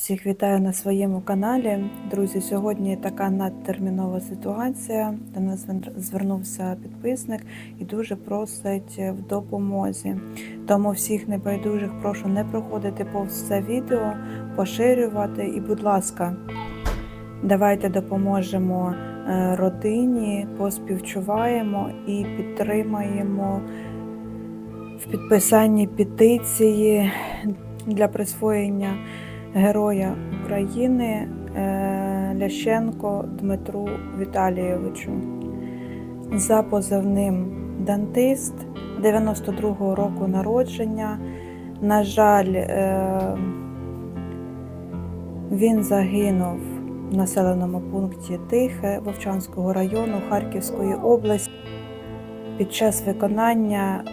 Всіх вітаю на своєму каналі. Друзі, сьогодні така надтермінова ситуація. До нас звернувся підписник і дуже просить в допомозі. Тому всіх небайдужих прошу не проходити повз це відео, поширювати і, будь ласка, давайте допоможемо е, родині, поспівчуваємо і підтримаємо в підписанні петиції для присвоєння Героя України е, Лященко Дмитру Віталійовичу за позивним Дантист 92-го року народження. На жаль, е, він загинув в населеному пункті Тихе Вовчанського району Харківської області під час виконання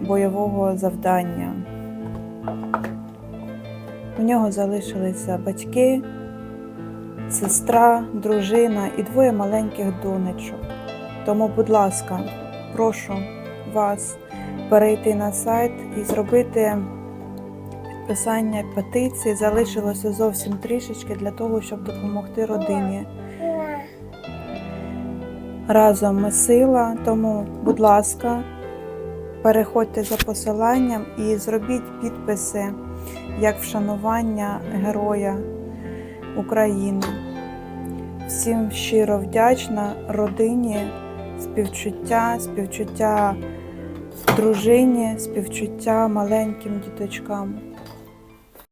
бойового завдання. У нього залишилися батьки, сестра, дружина і двоє маленьких донечок. Тому, будь ласка, прошу вас перейти на сайт і зробити підписання петиції. Залишилося зовсім трішечки для того, щоб допомогти родині. Разом ми сила, тому, будь ласка, переходьте за посиланням і зробіть підписи як вшанування Героя України. Всім щиро вдячна родині, співчуття, співчуття дружині, співчуття маленьким діточкам.